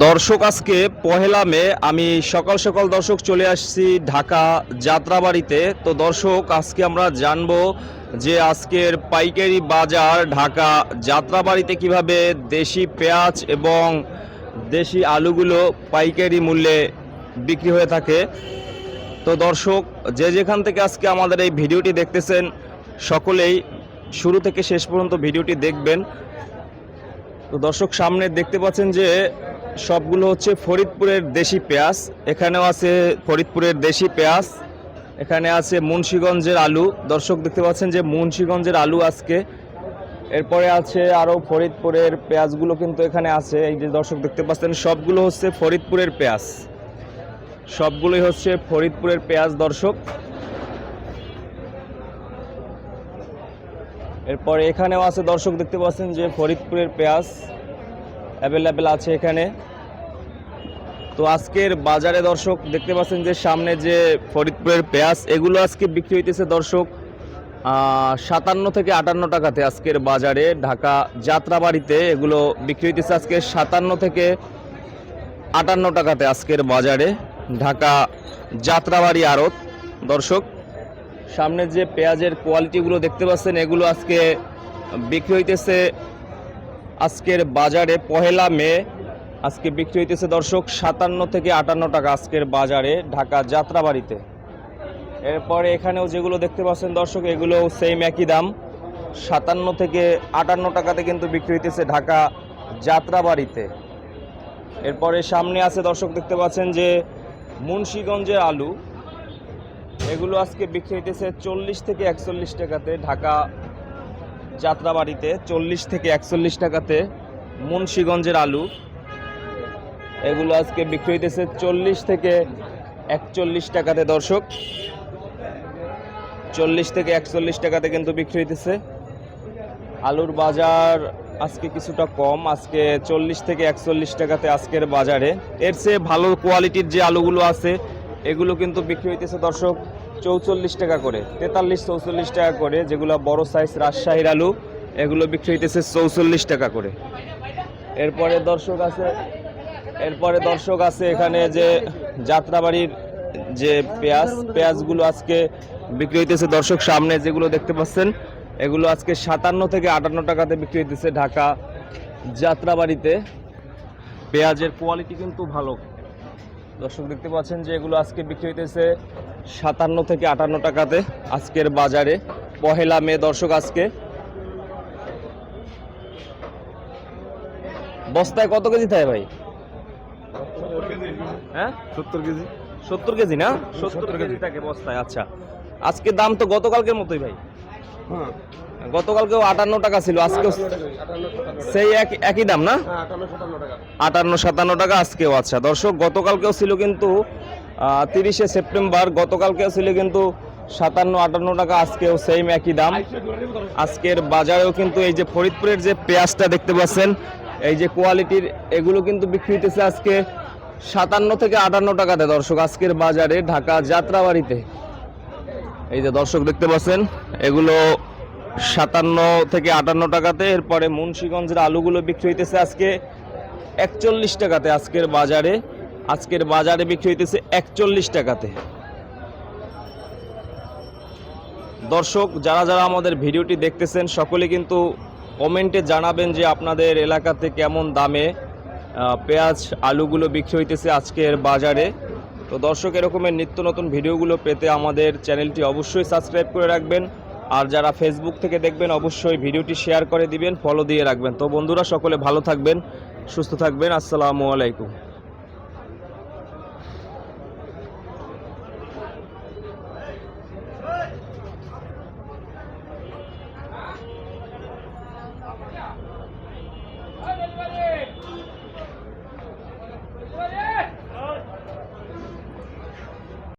দর্শক, আজকে পহেলা মে, আমি সকাল সকাল দর্শক চলে আসছি ঢাকা যাত্রাবাড়িতে। তো দর্শক, আজকে আমরা জানব যে আজকের পাইকারি বাজার ঢাকা যাত্রাবাড়িতে কীভাবে দেশি পেঁয়াজ এবং দেশি আলুগুলো পাইকারি মূল্যে বিক্রি হয়ে থাকে। তো দর্শক, যে যেখান থেকে আজকে আমাদের এই ভিডিওটি দেখতেছেন, সকলেই শুরু থেকে শেষ পর্যন্ত ভিডিওটি দেখবেন। তো দর্শক, সামনে দেখতে পাচ্ছেন যে সবগুলো হচ্ছে ফরিদপুরের দেশি পেঁয়াজ, এখানেও আছে ফরিদপুরের দেশি পেঁয়াজ, এখানে আছে মুন্সীগঞ্জের আলু। দর্শক দেখতে পাচ্ছেন যে মুন্সীগঞ্জের আলু আজকে। এরপরে আছে আরও ফরিদপুরের পেঁয়াজগুলো কিন্তু এখানে আছে। এই যে দর্শক দেখতে পাচ্ছেন, সবগুলো হচ্ছে ফরিদপুরের পেঁয়াজ। সবগুলোই হচ্ছে ফরিদপুরের পেঁয়াজ, দর্শক। এরপরে এখানেও আছে দর্শক দেখতে পাচ্ছেন যে ফরিদপুরের পেঁয়াজ। অ্যাভেলেবেল আছে এখানে। তো আজকের বাজারে দর্শক, দেখতে পাচ্ছেন যে সামনে যে ফরিদপুরের পেঁয়াজ, এগুলো আজকে বিক্রি হইতেছে দর্শক সাতান্ন থেকে আটান্ন টাকাতে আজকের বাজারে। ঢাকা যাত্রাবাড়িতে এগুলো বিক্রি হইতেছে আজকে সাতান্ন থেকে আটান্ন টাকাতে আজকের বাজারে। ঢাকা যাত্রাবাড়ি আড়ত। দর্শক, সামনে যে পেঁয়াজের কোয়ালিটিগুলো দেখতে পাচ্ছেন, এগুলো আজকে বিক্রি হইতেছে আজকের বাজারে পহেলা মে, আজকে বিক্রি হইতেছে দর্শক সাতান্ন থেকে আটান্ন টাকা আজকের বাজারে ঢাকা যাত্রাবাড়িতে। এরপরে এখানেও যেগুলো দেখতে পাচ্ছেন দর্শক এগুলো সেম একই দাম। সাতান্ন থেকে আটান্ন টাকাতে কিন্তু বিক্রি হইতেছে ঢাকা যাত্রাবাড়িতে। এরপরে সামনে আছে দর্শক, দেখতে পাচ্ছেন যে মুন্সীগঞ্জের আলু। এগুলো আজকে বিক্রি হইতেছে চল্লিশ থেকে একচল্লিশ টাকাতে ঢাকা যাত্রাবাড়িতে চল্লিশ থেকে একচল্লিশ টাকাতে মুন্সীগঞ্জের আলু। এগুলো আজকে বিক্রি হইতেছে চল্লিশ থেকে একচল্লিশ টাকাতে দর্শক। চল্লিশ থেকে একচল্লিশ টাকাতে কিন্তু বিক্রি হইতেছে। আলুর বাজার আজকে কিছুটা কম, আজকে চল্লিশ থেকে একচল্লিশ টাকাতে আজকের বাজারে। এর চেয়ে ভালো কোয়ালিটির যে আলুগুলো আছে, এগুলো কিন্তু বিক্রি হইতেছে দর্শক চৌচল্লিশ টাকা করে, তেতাল্লিশ চৌচল্লিশ টাকা করে, যেগুলো বড় সাইজ রাজশাহীর আলু, এগুলো বিক্রি হইতেছে চৌচল্লিশ টাকা করে। এরপরে দর্শক আছে, এরপরে দর্শক আছে এখানে যে যাত্রাবাড়ির যে পেঁয়াজ, পেঁয়াজগুলো আজকে বিক্রি হইতেছে দর্শক সামনে, যেগুলো দেখতে পাচ্ছেন, এগুলো আজকে সাতান্ন থেকে আটান্ন টাকাতে বিক্রি হইতেছে ঢাকা যাত্রাবাড়িতে। পেঁয়াজের কোয়ালিটি কিন্তু ভালো। দর্শক দেখতে পাচ্ছেন যে এগুলো আজকে বিক্রি হইতেছে সাতান্ন থেকে আটান্ন টাকাতে আজকের বাজারে। পহেলা মে দর্শক আজকে। বস্তায় কত কেজি থাকে ভাই? হ্যাঁ? সত্তর কেজি। সত্তর কেজি না? সত্তর কেজি থাকে বস্তায় আচ্ছা। আজকে দাম তো গতকালকের মতোই ভাই। হ্যাঁ। গতকালকেও আটান্ন টাকা ছিল আজকে সেই এক- একই দাম না? আটান্ন সাতান্ন টাকা। আটান্ন সাতান্ন টাকা আজকেও আচ্ছা। দর্শক গতকালকেও ছিল কিন্তু তিরিশে সেপ্টেম্বর গতকালকেও ছিল কিন্তু সাতান্ন আটান্ন টাকা আজকেও সেম একই দাম। আজকের বাজারেও কিন্তু এই যে ফরিদপুরের যে পেঁয়াজটা দেখতে পাচ্ছেন এই যে কোয়ালিটির এগুলো কিন্তু বিক্রি হইতেছে আজকে সাতান্ন থেকে আটান্ন টাকাতে। দর্শক আজকের বাজারে ঢাকা যাত্রাবাড়িতে। এই যে দর্শক দেখতে পাচ্ছেন এগুলো সাতান্ন থেকে আটান্ন টাকাতে, এরপরে মুন্সীগঞ্জের আলুগুলো বিক্রি হইতেছে আজকে একচল্লিশ টাকাতে আজকের বাজারে। আজকের বাজারে বিক্রি হইতেছে একচল্লিশ টাকাতে। দর্শক, যারা যারা আমাদের ভিডিওটি দেখতেছেন, সকলে কিন্তু কমেন্টে জানাবেন যে আপনাদের এলাকাতে কেমন দামে পেঁয়াজ আলুগুলো বিক্রি হইতেছে আজকের বাজারে। তো দর্শক, এরকমের নিত্য নতুন ভিডিওগুলো পেতে আমাদের চ্যানেলটি অবশ্যই সাবস্ক্রাইব করে রাখবেন। আর যারা ফেসবুক থেকে দেখবেন, অবশ্যই ভিডিওটি শেয়ার করে দিবেন ফলো দিয়ে রাখবেন। তো বন্ধুরা, সকলে ভালো থাকবেন, সুস্থ থাকবেন। আসসালামু আলাইকুম।